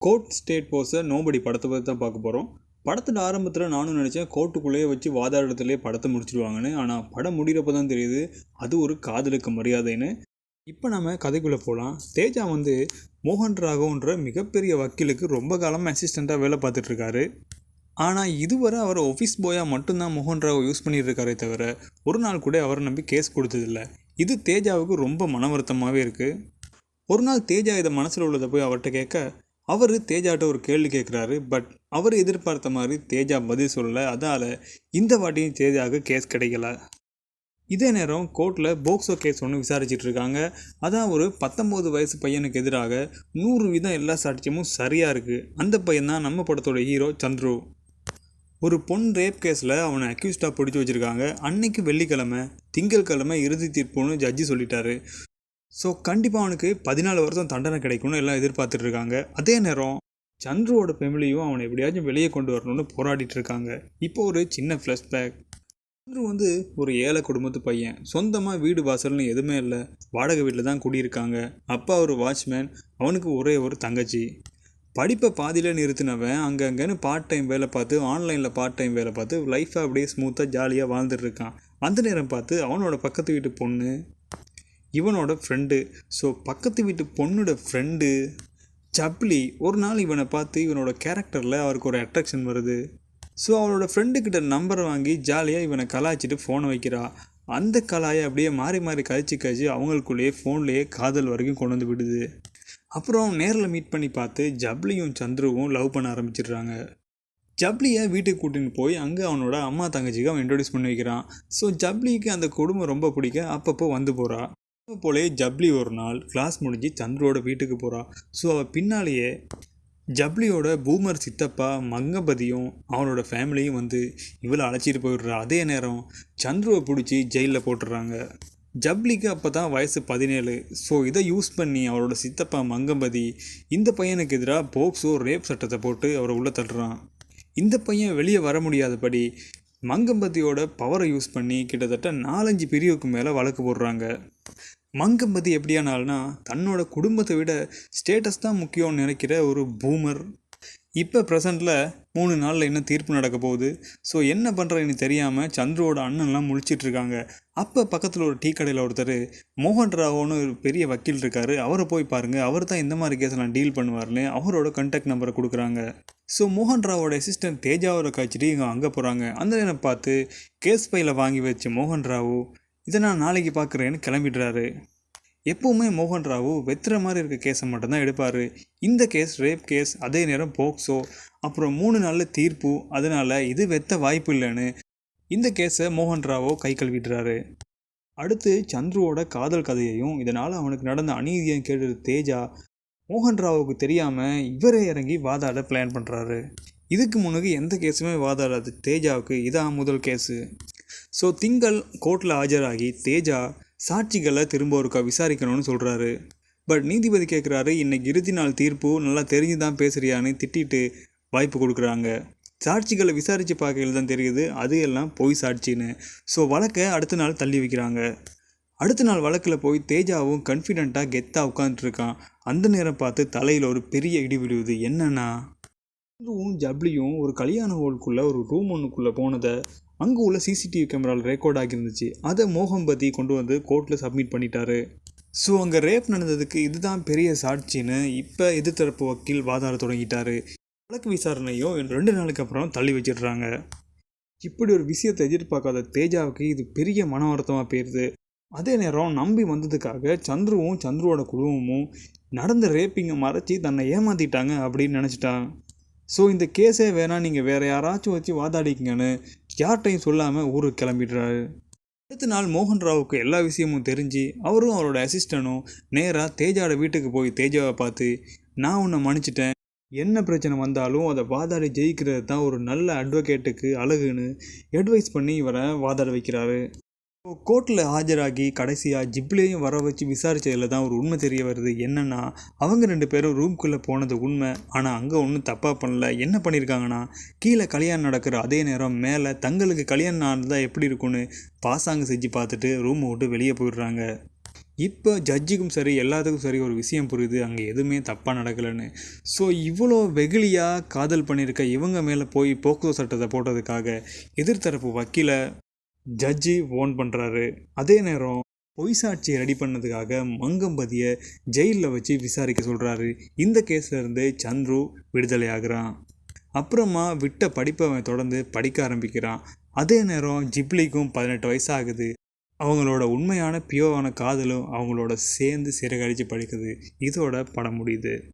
Court state போஸை nobody படத்தை பற்றி தான் பார்க்க போகிறோம் படத்தோட ஆரம்பத்தில் நானும் நினச்சேன் கோர்ட்டுக்குள்ளேயே வச்சு வாதாடத்துலேயே படத்தை முடிச்சிடுவாங்கன்னு ஆனால் படம் முடிகிறப்ப தான் தெரியுது அது ஒரு காதலுக்கு மரியாதைன்னு. இப்போ நம்ம கதைக்குள்ளே போகலாம் தேஜா வந்து மோகன் ராகவன்ற மிகப்பெரிய வக்கீலுக்கு ரொம்ப காலமாக அசிஸ்டண்ட்டாக வேலை பார்த்துட்ருக்காரு. ஆனால் இதுவரை அவர் ஆஃபீஸ் பாயாக மட்டும்தான் மோகன் ராவ் யூஸ் பண்ணிட்டு தவிர ஒரு நாள் கூட அவரை நம்பி கேஸ் கொடுத்ததில்ல. இது தேஜாவுக்கு ரொம்ப மன வருத்தமாகவே இருக்குது ஒரு நாள் தேஜா இதை மனசில் உள்ளதை போய் அவர்கிட்ட கேட்க அவர் தேஜாட்ட ஒரு கேள்வி கேட்குறாரு பட் அவர் எதிர்பார்த்த மாதிரி தேஜா பதில் சொல்லலை. அதால் இந்த வாட்டியும் தேஜாவுக்கு கேஸ் கிடைக்கல. இதே நேரம் கோர்ட்டில் போக்சோ கேஸ் ஒன்று விசாரிச்சுட்டு இருக்காங்க. அதான் ஒரு பத்தொம்போது வயசு பையனுக்கு எதிராக நூறு வீதம் எல்லா சாட்சியமும் சரியாக இருக்குது அந்த பையன் தான் நம்ம படத்தோட ஹீரோ சந்துரு. ஒரு பொன் ரேப் கேஸில் அவனை அக்யூஸ்டாக பிடிச்சி வச்சுருக்காங்க. அன்னைக்கு வெள்ளிக்கிழமை திங்கட்கிழமை இறுதி தீர்ப்புன்னு ஜட்ஜி சொல்லிட்டாரு. ஸோ கண்டிப்பாக அவனுக்கு பதினாலு வருஷம் தண்டனை கிடைக்கும்னு எல்லாம் எதிர்பார்த்துட்டு இருக்காங்க அதே நேரம் சந்துருவோட ஃபேமிலியும் அவனை எப்படியாச்சும் வெளியே கொண்டு வரணும்னு போராடிட்டு இருக்காங்க இப்போ ஒரு சின்ன ஃப்ளஷ்பேக் சந்துரு வந்து ஒரு ஏழை குடும்பத்து பையன். சொந்தமாக வீடு வாசல்னு எதுவுமே இல்லை. வாடகை வீட்டில் தான் குடியிருக்காங்க. அப்பா ஒரு வாட்ச்மேன் அவனுக்கு ஒரே ஒரு தங்கச்சி. படிப்பை பாதியில் நிறுத்தினவன் அங்கங்கன்னு பார்ட் டைம் வேலை பார்த்து ஆன்லைனில் பார்ட் டைம் வேலை பார்த்து லைஃப்பை அப்படியே ஸ்மூத்தாக ஜாலியாக வாழ்ந்துட்டு இருக்கான் அந்த நேரம் பார்த்து அவனோட பக்கத்து வீட்டு பொண்ணு இவனோட ஃப்ரெண்டு ஸோ பக்கத்து வீட்டு பொண்ணோட ஃப்ரெண்டு ஜப்லி ஒரு நாள் இவனை பார்த்து இவனோட கேரக்டரில் அவருக்கு ஒரு அட்ராக்ஷன் வருது. ஸோ அவனோட ஃப்ரெண்டுக்கிட்ட நம்பரை வாங்கி ஜாலியாக இவனை கலாய்ச்சிட்டு ஃபோனை வைக்கிறா. அந்த கலாயை அப்படியே மாறி மாறி கழிச்சு கழிச்சு அவங்களுக்குள்ளேயே ஃபோன்லேயே காதல் வரைக்கும் கொண்டு வந்து விடுது. அப்புறம் நேரில் மீட் பண்ணி பார்த்து ஜப்லியும் சந்துருவும் லவ் பண்ண ஆரம்பிச்சிடுறாங்க. ஜப்ளியை வீட்டுக்கு கூட்டின்னு போய் அங்கே அவனோட அம்மா தங்கச்சிக்கு அவன் இன்ட்ரடியூஸ் பண்ணி வைக்கிறான். ஸோ ஜப்ளிக்கு அந்த குடும்பம் ரொம்ப பிடிக்க அப்பப்போ வந்து போகிறா போலே ஜப்ளி ஒரு நாள் கிளாஸ் முடிஞ்சு சந்துருவோட வீட்டுக்கு போகிறா ஸோ அவள் பின்னாலேயே ஜப்ளியோட பூமர் சித்தப்பா மங்கபதியும் அவனோட ஃபேமிலியும் வந்து இவளை அழைச்சிட்டு போயிடுறா. அதே நேரம் சந்துருவை பிடிச்சி ஜெயிலில் போட்டுடுறாங்க. ஜப்ளிக்கு அப்போ தான் வயசு பதினேழு. ஸோ இதை யூஸ் பண்ணி அவரோட சித்தப்பா மங்கம்பதி இந்த பையனுக்கு எதிராக போக்ஸோ ரேப் சட்டத்தை போட்டு அவரை உள்ளே தட்டுறான் இந்த பையன் வெளியே வர முடியாதபடி மங்கம்பதியோட பவரை யூஸ் பண்ணி கிட்டத்தட்ட நாலஞ்சு பிரிவுக்கு மேலே வழக்கு போடுறாங்க. மங்கம்பதி எப்படியானால்னா தன்னோட குடும்பத்தை விட ஸ்டேட்டஸ் தான் முக்கியம்னு நினைக்கிற ஒரு பூமர் இப்போ ப்ரெசண்ட்டில் மூணு நாளில் என்ன தீர்ப்பு நடக்க போகுது? ஸோ என்ன பண்ணுறதுன்னு தெரியாமல் சந்துருவோட அண்ணன்லாம் முழிச்சிட்டு இருக்காங்க அப்போ பக்கத்தில் ஒரு டீ கடையில் ஒருத்தர் மோகன் ராவோன்னு ஒரு பெரிய வக்கீல் இருக்கார். அவரை போய் பாருங்கள் அவர் தான் இந்த மாதிரி கேஸ்லாம் டீல் பண்ணுவார்னு அவரோட கண்டாக்ட் நம்பரை கொடுக்குறாங்க. ஸோ மோகன் ராவோட அசிஸ்டன்ட் தேஜாவோட காய்ச்சிட்டு இவங்க அங்கே போகிறாங்க அந்த நேரம் பார்த்து கேஸ் பையில் வாங்கி வச்ச மோகன் ராவோ இதை நான் நாளைக்கு பார்க்குறேன்னு கிளம்பிடுறாரு. எப்போவுமே மோகன் ராவு வெத்துற மாதிரி இருக்க கேஸை மட்டும்தான் எடுப்பார். இந்த கேஸ் ரேப் கேஸ் அதே நேரம் போக்சோ அப்புறம் மூணு நாளில் தீர்ப்பு அதனால் இது வெத்த வாய்ப்பு இல்லைன்னு இந்த கேஸை மோகன் ராவோ கை கழுவிடுறாரு அடுத்து சந்துருவோட காதல் கதையையும் இதனால் அவனுக்கு நடந்த அநீதியும் கேட்டது தேஜா. மோகன் ராவுக்கு தெரியாமல் இவரே இறங்கி வாதாட பிளான் பண்ணுறாரு இதுக்கு முன்னுக்கு எந்த கேஸுமே வாதாடாது. தேஜாவுக்கு இதான் முதல் கேஸு ஸோ திங்கள் கோர்ட்டில் ஆஜராகி தேஜா சாட்சிகளை திரும்ப ஒருக்கா விசாரிக்கணும்னு சொல்கிறாரு பட் நீதிபதி கேட்குறாரு இன்னைக்கு இறுதி நாள் தீர்ப்பு நல்லா தெரிஞ்சு தான் பேசுறியான்னு திட்டிட்டு வாய்ப்பு கொடுக்குறாங்க. சாட்சிகளை விசாரித்து பார்க்கையில் தான் தெரியுது அது எல்லாம் பொய் சாட்சின்னு. ஸோ வழக்கை அடுத்த நாள் தள்ளி வைக்கிறாங்க. அடுத்த நாள் வழக்கில் போய் தேஜாவும் கன்ஃபிடெண்ட்டாக கெத்தாக உட்காந்துட்ருக்கான் அந்த நேரம் பார்த்து தலையில் ஒரு பெரிய இடி விழுவுது. என்னன்னா இதுவும் ஜப்ளியும் ஒரு கல்யாண ஹோல்குள்ளே ஒரு ரூம் ஒன்றுக்குள்ளே போனதை அங்கே உள்ள சிசிடிவி கேமராவில் ரெக்கார்ட் ஆகியிருந்துச்சு. அதை மோகம்பதி கொண்டு வந்து கோர்ட்டில் சப்மிட் பண்ணிட்டாரு. ஸோ அங்கே ரேப் நடந்ததுக்கு இதுதான் பெரிய சாட்சின்னு இப்போ எதிர்த்தரப்பு வக்கீல் வாதாட தொடங்கிட்டாரு. வழக்கு விசாரணையும் ரெண்டு நாளுக்கு அப்புறம் தள்ளி வச்சிடுறாங்க. இப்படி ஒரு விஷயத்தை எதிர்பார்க்காத தேஜாவுக்கு இது பெரிய மன வருத்தமாக போயிடுது அதே நேரம் நம்பி வந்ததுக்காக சந்துருவும் சந்துருவோட குடும்பமும் நடந்த ரேப்பிங்கை மறைச்சி தன்னை ஏமாற்றிட்டாங்க அப்படின்னு நினச்சிட்டான் ஸோ இந்த கேஸே வேணாம் நீங்கள் வேறு யாராச்சும் வச்சு வாதாடிக்கங்கன்னு யார்கிட்டையும் சொல்லாமல் ஊருக்கு கிளம்பிடுறாரு. அடுத்த நாள் மோகன் ராவுக்கு எல்லா விஷயமும் தெரிஞ்சு அவரும் அவரோட அசிஸ்டனும் நேராக தேஜாவோட வீட்டுக்கு போய் தேஜாவை பார்த்து நான் உன்னை மன்னிச்சிட்டேன். என்ன பிரச்சனை வந்தாலும் அதை வாதாடி ஜெயிக்கிறது தான் ஒரு நல்ல அட்வொகேட்டுக்கு அழகுன்னு அட்வைஸ் பண்ணி இவரை வாதாட வைக்கிறாரு. கோர்ட்டில் ஆஜராகி கடைசியாக ஜிப்லேயும் வர வச்சு விசாரித்ததில் தான் ஒரு உண்மை தெரிய வருது. என்னென்னா அவங்க ரெண்டு பேரும் ரூம்குள்ளே போனது உண்மை. ஆனால் அங்கே ஒன்றும் தப்பாக பண்ணல. என்ன பண்ணியிருக்காங்கன்னா கீழே கல்யாணம் நடக்கிற அதே நேரம் மேலே தங்களுக்கு கல்யாணம் ஆனதா எப்படி இருக்கும்னு பாசாங்க செஞ்சு பார்த்துட்டு ரூமை விட்டு வெளியே போயிடுறாங்க. இப்போ ஜட்ஜுக்கும் சரி எல்லாத்துக்கும் சரி ஒரு விஷயம் புரியுது. அங்கே எதுவுமே தப்பாக நடக்கலைன்னு. ஸோ இவ்வளோ வெகுளியாக காதல் பண்ணியிருக்க இவங்க மேலே போய் போக்குவரத்து சட்டத்தை போட்டதுக்காக எதிர்த்தரப்பு வக்கீலை ஜட்ஜி ஓன் பண்ணுறாரு அதே நேரம் பொய் சாட்சியை ரெடி பண்ணதுக்காக மங்கம்பதியை ஜெயிலில் வச்சு விசாரிக்க சொல்கிறாரு இந்த கேஸ்லேருந்து சந்துரு விடுதலை ஆகுறான். அப்புறமா விட்ட படிப்பை அவன் தொடர்ந்து படிக்க ஆரம்பிக்கிறான். அதே நேரம் ஜிப்லிக்கும் பதினெட்டு வயசு ஆகுது. அவங்களோட உண்மையான பியோவான காதலும் அவங்களோட சேர்ந்து சிறகடிச்சு படிக்குது. இதோட படம் முடியுது.